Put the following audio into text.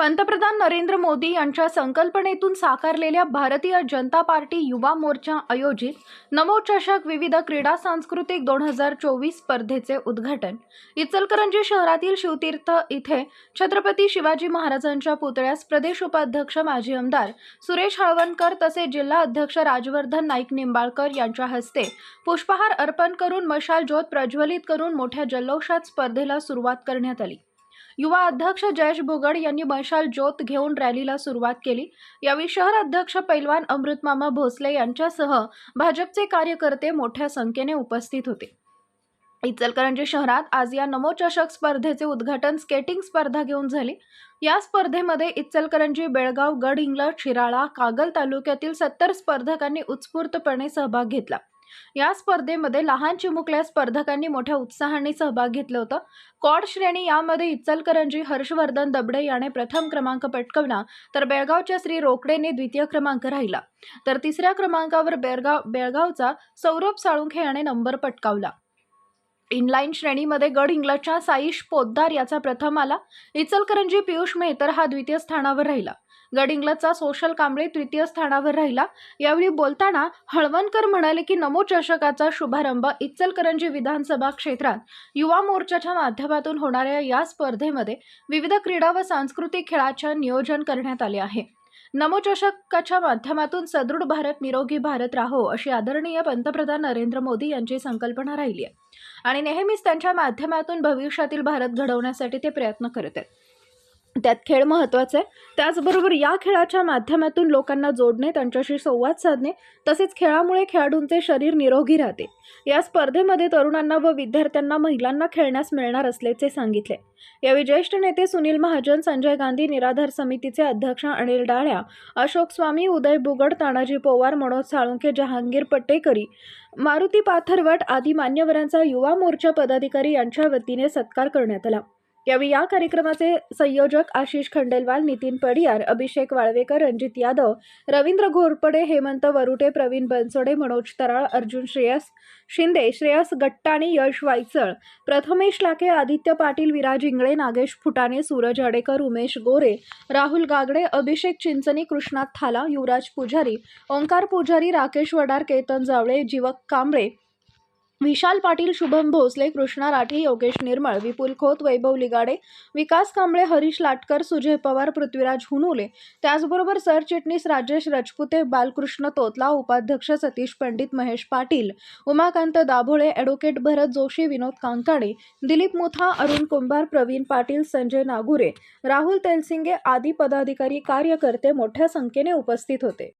पंतप्रधान नरेंद्र मोदी यांच्या संकल्पनेतून साकारलेल्या भारतीय जनता पार्टी युवा मोर्चा आयोजित नमोचषक विविध क्रीडा सांस्कृतिक दोन हजार चोवीस स्पर्धेचे उद्घाटन. इचलकरंजी शहरातील शिवतीर्थ इथे छत्रपती शिवाजी महाराजांच्या पुतळ्यास प्रदेश उपाध्यक्ष माजी आमदार सुरेश हळवणकर तसेच जिल्हा अध्यक्ष राजवर्धन नाईक निंबाळकर यांच्या हस्ते पुष्पहार अर्पण करून मशाल ज्योत प्रज्वलित करून मोठ्या जल्लोषात स्पर्धेला सुरुवात करण्यात आली. युवा अध्यक्ष जयेश भुगड यांनी मशाल ज्योत घेऊन रॅलीला सुरुवात केली. यावेळी शहर अध्यक्ष पैलवान अमृतमामा भोसले यांच्यासह भाजपचे कार्यकर्ते मोठ्या संख्येने उपस्थित होते. इचलकरंजी शहरात आज या नमो चषक स्पर्धेचे उद्घाटन स्केटिंग स्पर्धा घेऊन झाले. या स्पर्धेमध्ये इचलकरंजी बेळगाव गडहिंग्लज शिराळा कागल तालुक्यातील सत्तर स्पर्धकांनी उत्स्फूर्तपणे सहभाग घेतला. या स्पर्धेमध्ये लहान चिमुकल्या स्पर्धकांनी मोठ्या उत्साहाने सहभाग घेतला होता. कॉड श्रेणी यामध्ये इचलकरंजी हर्षवर्धन दबडे याने प्रथम क्रमांक पटकवला तर बेळगावच्या श्री रोकडेने द्वितीय क्रमांक राहिला. तर तिसऱ्या क्रमांकावर बेळगाव बेळगावचा सौरभ साळुंखे याने नंबर पटकावला. इनलाईन श्रेणीमध्ये गड इंग्लजच्या साईश पोद्दार याचा प्रथम आला. इचलकरंजी पियुष मेहतर हा द्वितीय स्थानावर राहिला. गड सोशल कांबळे तृतीय स्थानावर राहिला. यावेळी बोलताना हळवणकर म्हणाले की नमो चषकाचा शुभारंभ इचलकरंजी विधानसभा क्षेत्रात युवा मोर्चाच्या माध्यमातून होणाऱ्या या स्पर्धेमध्ये विविध क्रीडा व सांस्कृतिक खेळाच्या नियोजन करण्यात आले आहे. नमोचषकाच्या माध्यमातून सदृढ भारत निरोगी भारत राहो अशी आदरणीय पंतप्रधान नरेंद्र मोदी यांची संकल्पना राहिली आहे. आणि नेहमीच त्यांच्या माध्यमातून भविष्यातील भारत घडवण्यासाठी ते प्रयत्न करत आहेत. त्यात खेळ महत्त्वाचा आहे त्याचबरोबर या खेळाच्या माध्यमातून लोकांना जोडणे त्यांच्याशी संवाद साधणे तसेच खेळामुळे खेळाडूंचे शरीर निरोगी राहते. या स्पर्धेमध्ये तरुणांना व विद्यार्थ्यांना महिलांना खेळण्यास मिळणार असल्याचे सांगितले. यावेळी ज्येष्ठ नेते सुनील महाजन संजय गांधी निराधार समितीचे अध्यक्ष अनिल डाळ्या अशोक स्वामी उदय बुगड तानाजी पोवार मनोज साळुंखे जहांगीर पट्टेकरी मारुती पाथरवट आदी मान्यवरांचा युवा मोर्चा पदाधिकारी यांच्या वतीने सत्कार करण्यात आला. यावेळी या कार्यक्रमाचे संयोजक आशिष खंडेलवाल नितीन पडियार अभिषेक वाळवेकर रणजित यादव रवींद्र घोरपडे हेमंत वरुटे प्रवीण बनसोडे मनोज तराळ अर्जुन श्रेयस शिंदे श्रेयस गट्टाणी यश वायचळ. प्रथमेश लाके आदित्य पाटील विराज इंगळे नागेश फुटाणे सूरज अडेकर उमेश गोरे राहुल गागडे अभिषेक चिंचणी कृष्णात थाला युवराज पुजारी ओंकार पुजारी राकेश वडार केतन जावळे जीवक कांबळे विशाल पाटील शुभम भोसले कृष्णा राठी योगेश निर्मळ विपुल खोत वैभव लिगाडे विकास कांबळे हरीश लाटकर सुजय पवार पृथ्वीराज हुनुले. त्याचबरोबर सरचिटणीस राजेश रजपुते बालकृष्ण तोतला उपाध्यक्ष सतीश पंडित महेश पाटील उमाकांत दाभोळे ॲडव्होकेट भरत जोशी विनोद कांकाणे दिलीप मुथा अरुण कुंभार प्रवीण पाटील संजय नागुरे राहुल तेलसिंगे आदी पदाधिकारी कार्यकर्ते मोठ्या संख्येने उपस्थित होते.